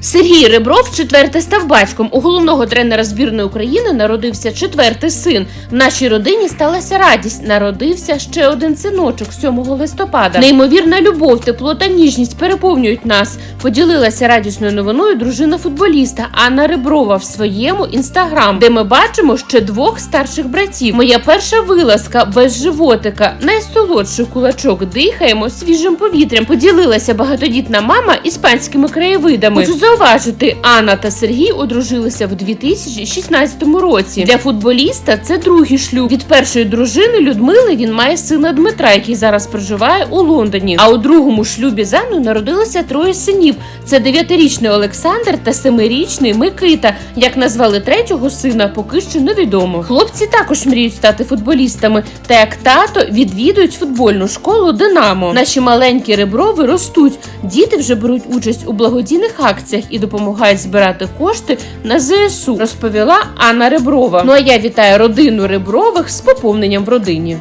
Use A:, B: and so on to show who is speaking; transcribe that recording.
A: Сергій Ребров четверте став батьком. У головного тренера збірної України народився четвертий син. В нашій родині сталася радість. Народився ще один синочок 7 листопада. Неймовірна любов, тепло та ніжність переповнюють нас. Поділилася радісною новиною дружина футболіста Анна Реброва в своєму інстаграм, де ми бачимо ще двох старших братів. Моя перша вилазка без животика, найсолодший кулачок. Дихаємо свіжим повітрям. Поділилася багатодітна мама іспанськими краєвидами. Хочу зауважити, Анна та Сергій одружилися в 2016 році. Для футболіста це другий шлюб. Від першої дружини Людмили він має сина Дмитра, який зараз проживає у Лондоні. А у другому шлюбі з Анною народилося троє синів. Це дев'ятирічний Олександр та семирічний Микита. Як назвали третього сина, поки що невідомо. Хлопці також мріють стати футболістами, та як тато відвідують футбольну школу Динамо. Наші маленькі реброви ростуть. Діти вже беруть участь у благодійних акціях і допомагають збирати кошти на ЗСУ, розповіла Анна Реброва. Ну а я вітаю родину Ребрових з поповненням в родині.